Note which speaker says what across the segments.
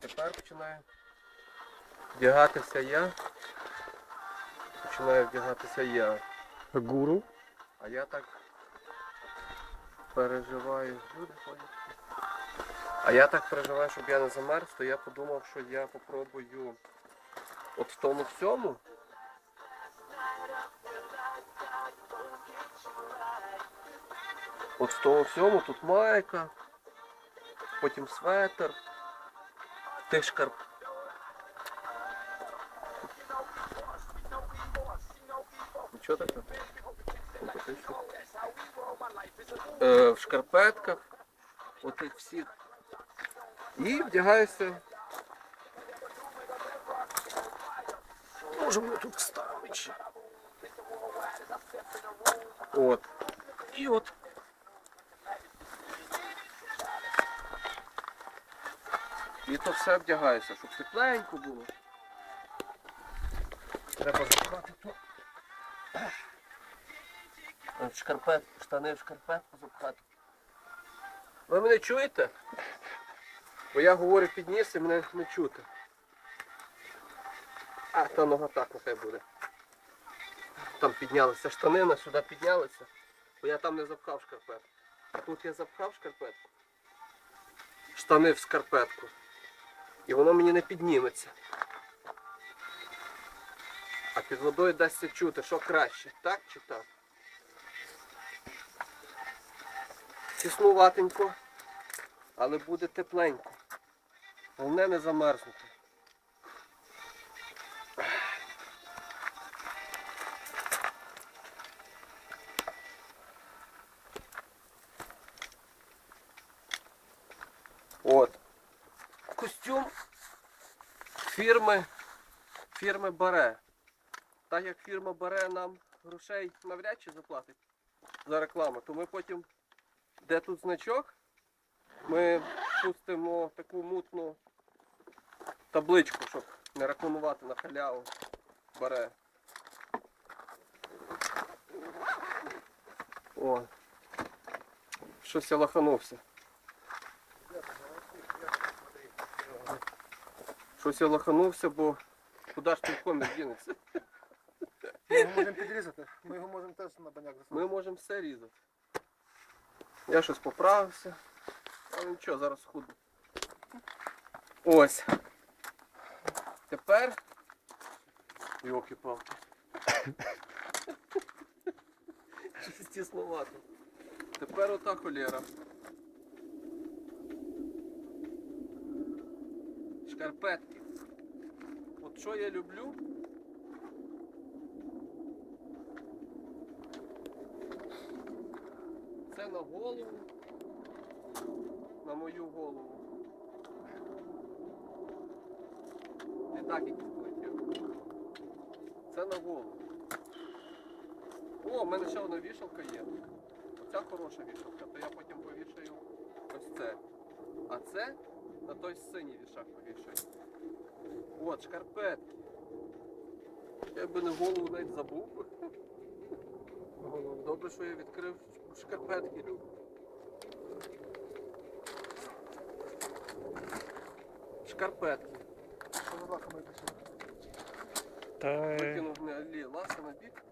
Speaker 1: Тепер починаю вдягатися я. Починаю вдягатися я.
Speaker 2: Гуру.
Speaker 1: А я так переживаю. Люди ходять. А я так переживаю, щоб я не замерз, то я подумав, що я попробую от в тому всьому. От в тому всьому тут майка, потім светр, тих шкарп. Нічого таке? Е, в шкарпетках, отих всіх. І вдягаюся. Можемо тут вставити. От. І от. І то все вдягаюся, щоб тепленько було. Треба запхати то. В шкарпет, штани в шкарпетку запхати. Ви мене чуєте? Бо я говорю підніс і мене не чути. А, та нога так нехай буде. Там піднялися штанина, сюди піднялися, бо я там не запхав шкарпетку. Тут я запхав шкарпетку. Штани в шкарпетку. І воно мені не підніметься. А під водою дасться чути, що краще, так чи так? Тіснуватенько, але буде тепленько. Головне не замерзнути. От. Костюм фірми, фірми Баре. Так як фірма Баре нам грошей навряд чи заплатить за рекламу, то ми потім, де тут значок, ми пустимо таку мутну табличку, щоб не рекламувати на халяву Баре. О. Щось я лаханувся. Щось я лаханувся, бо куди ж той комір дінеться?
Speaker 3: Ми його можемо підрізати. Ми його можемо теж на баняк
Speaker 1: Ми можемо все різати. Я щось поправився. Але нічого, зараз худо. Ось. Тепер. Йоки палки Щось тіснувато. Тепер ота холєра. Шкарпетки. От що я люблю? Це на голову. На мою голову. Не так якийсь полетів. Це на голову. О, в мене ще одна вішалка є. Оця хороша вішалка, то я потім повішаю ось це. А це на той синій вішак повішаю. От, шкарпетки. Я би не голову навіть забув. Добре, що я відкрив шкарпетки. Шкарпетки.
Speaker 3: Що за лахами пішли?
Speaker 2: Та
Speaker 1: Викинув не лі, ласа на бік.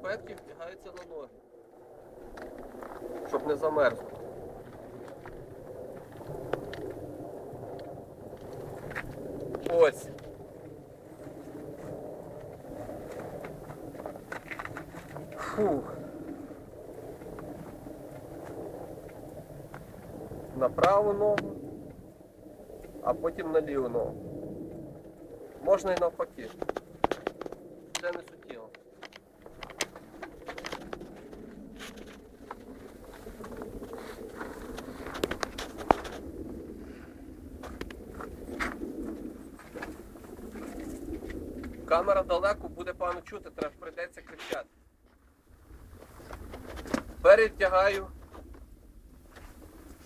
Speaker 1: Шкарпетки вдягаються на ноги. Щоб не замерзнути. Ось. Фух. на праву ногу, а потім на ліву ногу. Можна і навпаки. Це не суттєво. Камера далеко буде погано чути, треба прийдеться кричати. Передягаю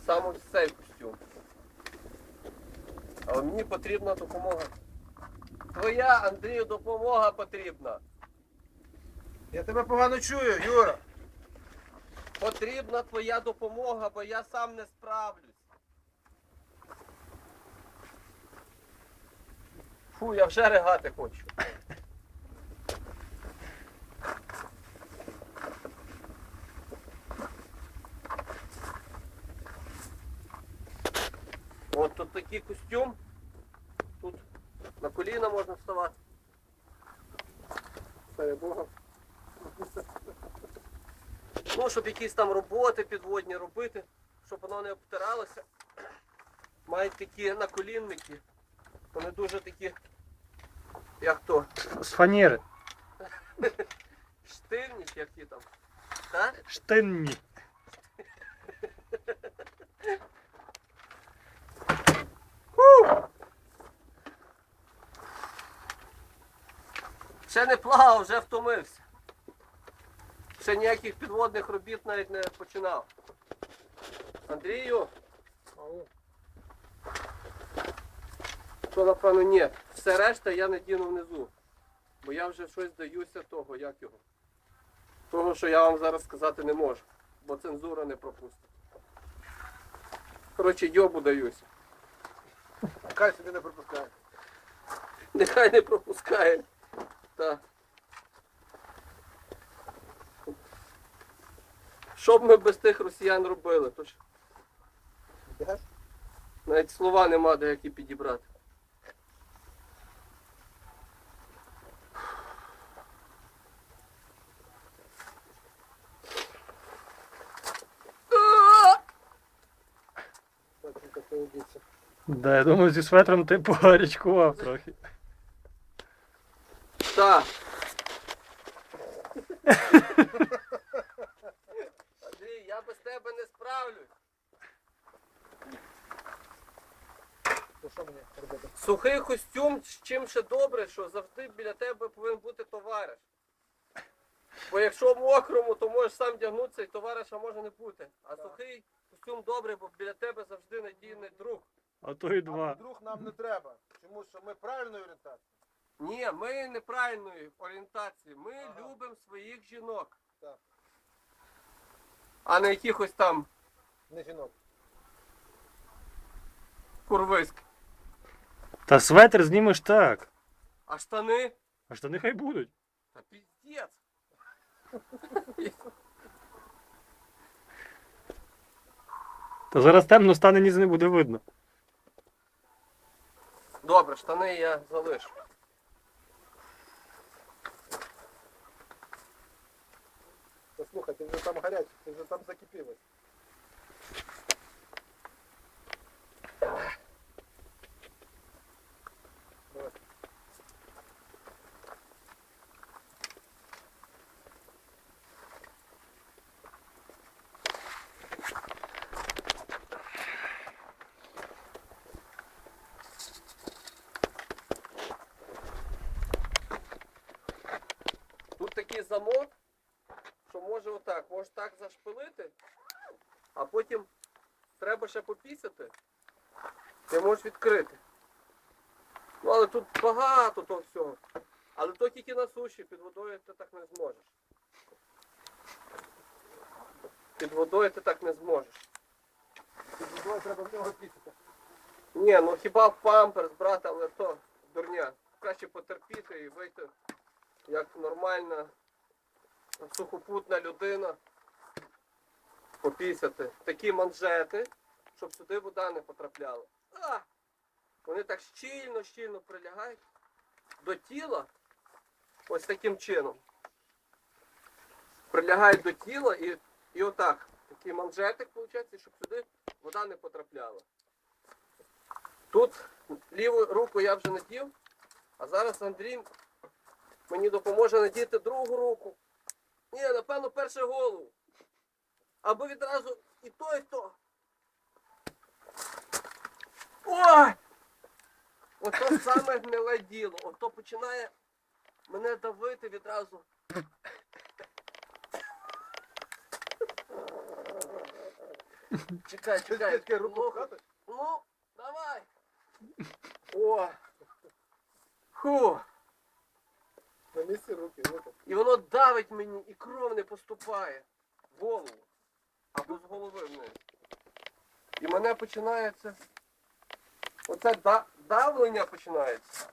Speaker 1: саме в цей костюм. Але мені потрібна допомога. Твоя, Андрію, допомога потрібна.
Speaker 3: Я тебе погано чую, Юра.
Speaker 1: Потрібна твоя допомога, бо я сам не справлюсь. Фу, я вже ригати хочу. От тут такий костюм. Тут на коліна можна вставати. Богу. Ну, щоб якісь там роботи підводні робити, щоб воно не обтиралося. Мають такі наколінники. Вони дуже такі, як то,
Speaker 2: З фанери.
Speaker 1: штильні, чи які там. Так?
Speaker 2: Штинні.
Speaker 1: Ще не плавав, вже втомився. Ще ніяких підводних робіт навіть не починав. Андрію, То напевно ні. Все решта я не діну внизу. Бо я вже щось даюся того, як його. Того, що я вам зараз сказати не можу. Бо цензура не пропустить. Коротше, йобу даюся.
Speaker 3: Хай собі не пропускає.
Speaker 1: Нехай не пропускає. Так. Що б ми без тих росіян робили? Тож навіть слова нема де які підібрати.
Speaker 3: Так, тільки це одіться.
Speaker 2: Да, я думаю, зі светром ти погарячкував трохи.
Speaker 1: Так. Андрій, я без тебе не справлюсь.
Speaker 3: То що мені робити?
Speaker 1: Сухий костюм, з чим ще добре, що завжди біля тебе повинен бути товариш. Бо якщо в мокрому, то можеш сам вдягнутися і товариша може не бути. А сухий костюм добрий, бо біля тебе завжди надійний друг.
Speaker 2: А то і
Speaker 3: А
Speaker 2: два.
Speaker 3: друг нам не треба. Тому що ми правильної орієнтації.
Speaker 1: Ні, ми неправильної орієнтації. Ми
Speaker 3: Ага.
Speaker 1: любимо своїх жінок.
Speaker 3: Так.
Speaker 1: А не якихось там
Speaker 3: Не жінок.
Speaker 1: курвиськ.
Speaker 2: Та светр знімеш так.
Speaker 1: А штани?
Speaker 2: А що нехай будуть.
Speaker 1: Та піздець.
Speaker 2: Та зараз темно стане, ніц не буде видно.
Speaker 1: Добре, штани я залишу.
Speaker 3: Та слухай, ти вже там гарячий, ти вже там закипілась. Давай.
Speaker 1: Замок, що може отак, може так зашпилити, а потім треба ще попісяти. Ти можеш відкрити. Ну але тут багато того всього. Але то тільки на суші, під водою ти так не зможеш. Під водою ти так не зможеш.
Speaker 3: Під водою треба в нього пісити.
Speaker 1: Ні, ну хіба памперс, брат, але то дурня. Краще потерпіти і вийти як нормальна сухопутна людина. Попісяти. Такі манжети, щоб сюди вода не потрапляла. А! Вони так щільно, щільно прилягають до тіла. Ось таким чином. Прилягають до тіла і, і отак. Такий манжетик, виходить, щоб сюди вода не потрапляла. Тут ліву руку я вже надів, а зараз Андрій мені допоможе надіти другу руку. Ні, напевно, перше голову. Або відразу і то, і то. Ой! Ото саме гниле діло. Ото починає мене давити відразу. Чекай, чекай.
Speaker 3: Руку
Speaker 1: Лоху. Ну, давай. О. Фу.
Speaker 3: На місці руки, руки.
Speaker 1: І воно давить мені, і кров не поступає в голову. або з голови вниз. І мене починається. Оце да- давлення починається.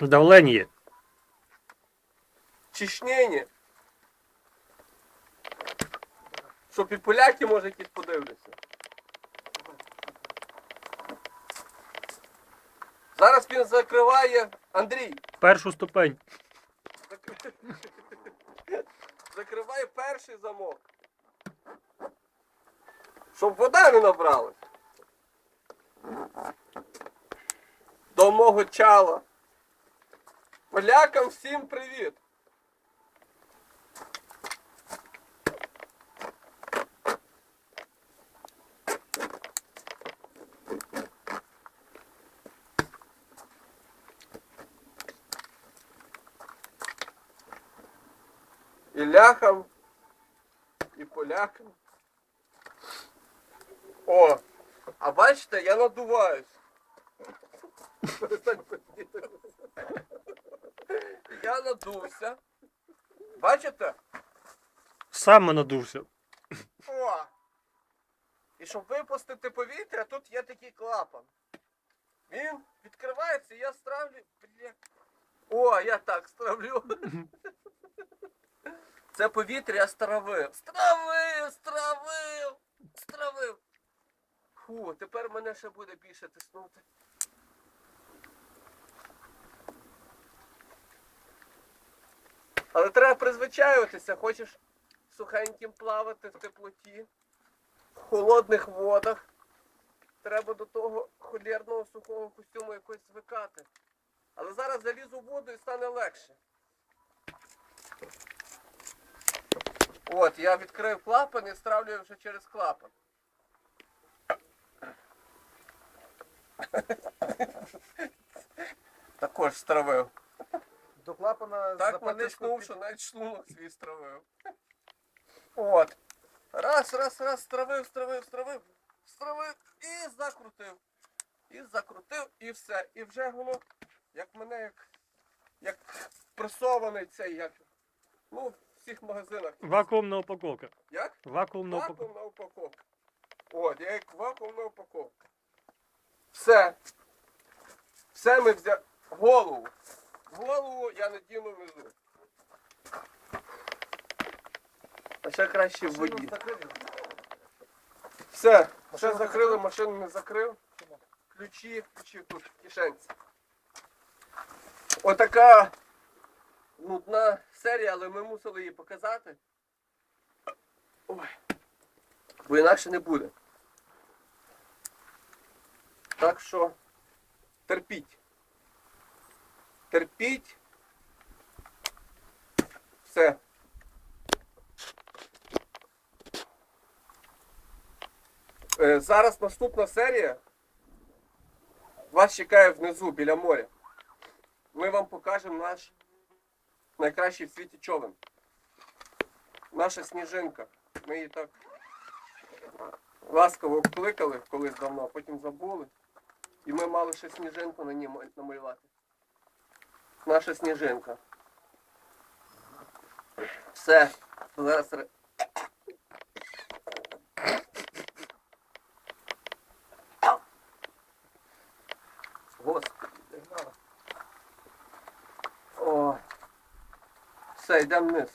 Speaker 2: Давлення.
Speaker 1: Чищнення. Щоб і поляки, може, якісь подивляться. Зараз він закриває Андрій.
Speaker 2: Першу ступень.
Speaker 1: Закриває перший замок. Щоб вода не набралась. До мого чала. Полякам всім привіт. І ляхам, і полякам. О, а бачите, я надуваюсь. Я надувся. Бачите?
Speaker 2: Сам надувся.
Speaker 1: О! І щоб випустити повітря, тут є такий клапан. Він відкривається, я стравлю. О, я так стравлю. Це повітря стравив. Стравив, стравив, стравив. Фу, тепер мене ще буде більше тиснути. Але треба призвичаюватися, хочеш сухеньким плавати в теплоті, в холодних водах. Треба до того холєрного сухого костюму якось звикати. Але зараз залізу в воду і стане легше. От, я відкрив клапан і стравлюю вже через клапан. Також стравив.
Speaker 3: До клапана
Speaker 1: Так натиснув,
Speaker 3: під-
Speaker 1: що навіть шлунок свій стравив. От. Раз, раз, раз, стравив, стравив, стравив, стравив і закрутив. І закрутив, і все. І вже воно, як мене, як, як пресований цей, як. Ну, всіх магазинах.
Speaker 2: Вакуумна упаковка.
Speaker 1: Як?
Speaker 2: Вакуумна упаковка.
Speaker 1: Вакуумна упаковка. От, я як вакуумна упаковка. Все. Все ми взяли. Голову. Голову я надіну внизу. А ще краще в воді. Все, все закрили, машину не закрив. Ключі, ключі тут в кишенці. Отака нудна серія, але ми мусили її показати. Ой. Бо інакше не буде. Так що терпіть. Терпіть. Все. Е, Зараз наступна серія. Вас чекає внизу біля моря. Ми вам покажемо наш найкращий в світі човен. Наша сніжинка. Ми її так ласково кликали колись давно, а потім забули. І ми мали ще сніжинку на ній ма- намалювати. Наша сніжинка. Все. Зараз О. Все, йдемо вниз.